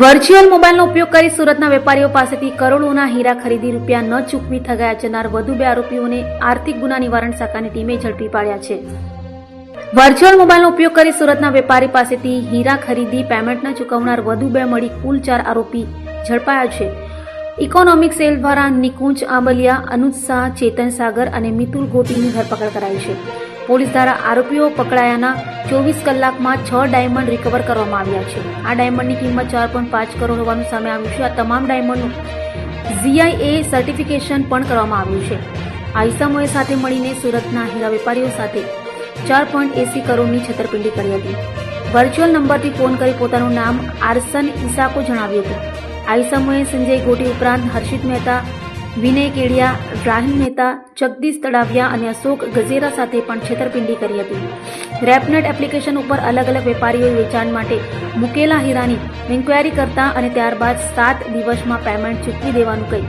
Virtual મોબાઈલનો ઉપયોગ કરી સુરતના વેપારીઓ પાસેથી કરોડોના હીરા ખરીદી રૂપિયા ન ચૂકવી થગાયા જનાર વધુ બે આરોપીઓને આર્થિક ગુના નિવારણ શાખાની ટીમે ઝડપી પાડ્યા છે. વર્ચ્યુઅલ મોબાઈલનો ઉપયોગ કરી સુરતના વેપારી પાસેથી હીરા ખરીદી પેમેન્ટ ન ચૂકવનાર વધુ બે મળી કુલ ચાર આરોપી ઝડપાયા છે. ઇકોનોમિક સેલ દ્વારા નિકુંજ, આંબલિયા અનુજ શાહ ચેતન સાગર અને મિતુલ ગોટીની ધરપકડ કરાઈ છે. પોલીસ દ્વારા આરોપીઓ પકડાયાના ચોવીસ કલાકમાં છ ડાયમંડ રિકવર કરવામાં આવ્યા છે. આ ડાયમંડની કિંમત ચાર પોઈન્ટ પાંચ કરોડ હોવાનું સામે આવ્યું છે. આ તમામ ડાયમંડનું ઝીઆઈએ સર્ટિફિકેશન પણ કરવામાં આવ્યું છે. આ ઇસમોએ સાથે મળીને સુરતના હીરા વેપારીઓ સાથે ચાર પોઈન્ટ એસી કરોડની છેતરપિંડી કરી હતી. વર્ચ્યુઅલ નંબરથી ફોન કરી પોતાનું નામ આર્સન ઈસાકો જણાવ્યું હતું. આ સમયે સંજય ગોટી ઉપરાંત હર્ષિત મહેતા, વિનય કેડિયા રાહિમ મહેતા, જગદીશ તળાવિયા અને અશોક ગજેરા સાથે પણ છેતરપિંડી કરી હતી. રેપનેટ એપ્લિકેશન ઉપર અલગ અલગ વેપારીઓએ વેચાણ માટે મુકેલા હીરાની ઇન્ક્વાયરી કરતા અને ત્યારબાદ સાત દિવસમાં પેમેન્ટ ચૂકવી દેવાનું કહી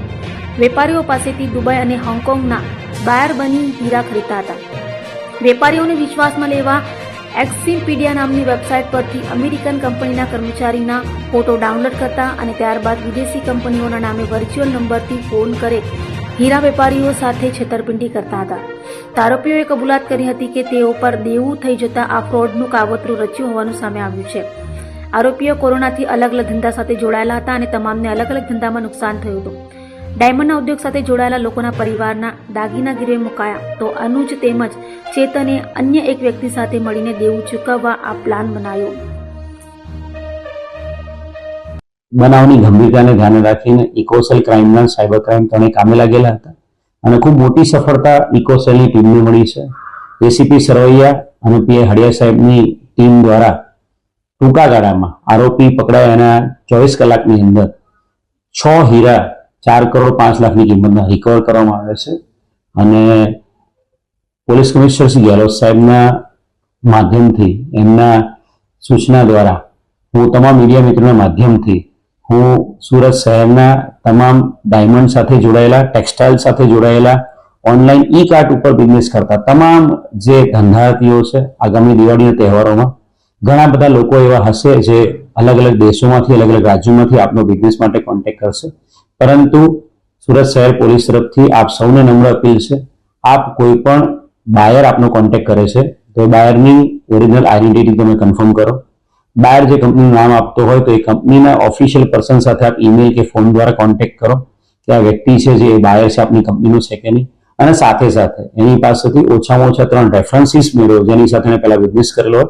વેપારીઓ પાસેથી દુબઈ અને હોંગકોંગના બાયર બની હીરા ખરીદતા હતા. વેપારીઓને વિશ્વાસમાં લેવા એક્સિમપીડિયા નામની વેબસાઇટ પરથી અમેરિકન કંપનીના કર્મચારીના ફોટો ડાઉનલોડ કરતા અને ત્યારબાદ વિદેશી કંપનીઓના નામે વર્ચ્યુઅલ નંબરથી ફોન કરે હીરા વેપારીઓ સાથે છેતરપિંડી કરતા હતા. આરોપીઓએ કબૂલાત કરી હતી કે તેઓ પર દેવું થઈ જતા આ ફ્રોડનું કાવતરું રચ્યું હોવાનું સામે આવ્યું છે. આરોપીઓ કોરોનાથી અલગ અલગ ધંધા સાથે જોડાયેલા હતા અને તમામને અલગ અલગ ધંધામાં નુકસાન થયું હતું. ડાયમંડના ઉદ્યોગ સાથે જોડાયેલા લોકોના પરિવારના દાગીના ગીરવે મુકાયા. તો અનુજ તેમજ ચેતને અન્ય એક વ્યક્તિ સાથે મળીને દેવું ચૂકવવા આ પ્લાન બનાવ્યો બનાવની ગંભીરતાને ધ્યાને રાખીને ઇકોસેલ ક્રાઇમના સાયબર ક્રાઇમ ત્રણે કામે લાગેલા હતા. અને ખૂબ મોટી સફળતા ઇકોસેલની ટીમને મળી છે. એસીપી સરવૈયા અને પીએ હડિયા સાહેબની ટીમ દ્વારા ટૂંકા ગાળામાં આરોપી પકડાયા એના ચોવીસ કલાકની અંદર છ હીરા ચાર કરોડ પાંચ લાખની કિંમતના રિકવર કરવામાં આવે છે. અને પોલીસ કમિશનર શ્રી ગેહલોત સાહેબના માધ્યમથી, એમના સૂચના દ્વારા હું તમામ મીડિયા મિત્રોના માધ્યમથી હું સુરત શહેરના તમામ ડાયમંડ સાથે જોડાયેલા, ટેક્સટાઇલ સાથે જોડાયેલા ઓનલાઈન ઈ કાર્ટ ઉપર બિઝનેસ કરતા તમામ જે ધંધાર્થીઓ છે, આગામી દિવાળીના તહેવારોમાં, ઘણા બધા લોકો એવા હશે જે અલગ અલગ દેશોમાંથી અલગ અલગ રાજ્યોમાંથી આપનો બિઝનેસ માટે કોન્ટેક્ટ કરશે. પરંતુ સુરત શહેર પોલીસ તરફથી આપ સૌને નમ્ર અપીલ છે, આપ કોઈ પણ બાયર આપનો કોન્ટેક્ટ કરે છે, તો બાયરની ઓરિજિનલ આઈડેન્ટિટી તમે કન્ફર્મ કરો. બાયર જે કંપનીનું નામ આપતો હોય, તો એ કંપનીના ઓફિશિયલ પર્સન સાથે આપ ઈમેલ કે ફોન દ્વારા કોન્ટેક્ટ કરો કે આ વ્યક્તિ છે જે બાયર છે, આપની કંપનીનો છે કે નહીં. અને સાથે સાથે એની પાસેથી ઓછામાં ઓછા ત્રણ રેફરન્સીસ મેળવો, જેની સાથે પહેલા બિઝનેસ કરેલો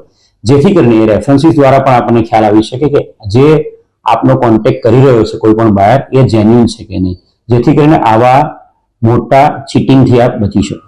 જેથી કરીને એ રેફરન્સીસ દ્વારા પણ આપણને ખ્યાલ આવી શકે કે જે આપનો કોન્ટેક્ટ કરી રહ્યો છે, કોઈ પણ બાયર એ જેન્યુન છે કે નહીં? જેથી કરીને આવા મોટા ચીટિંગથી આપ બચી શકો.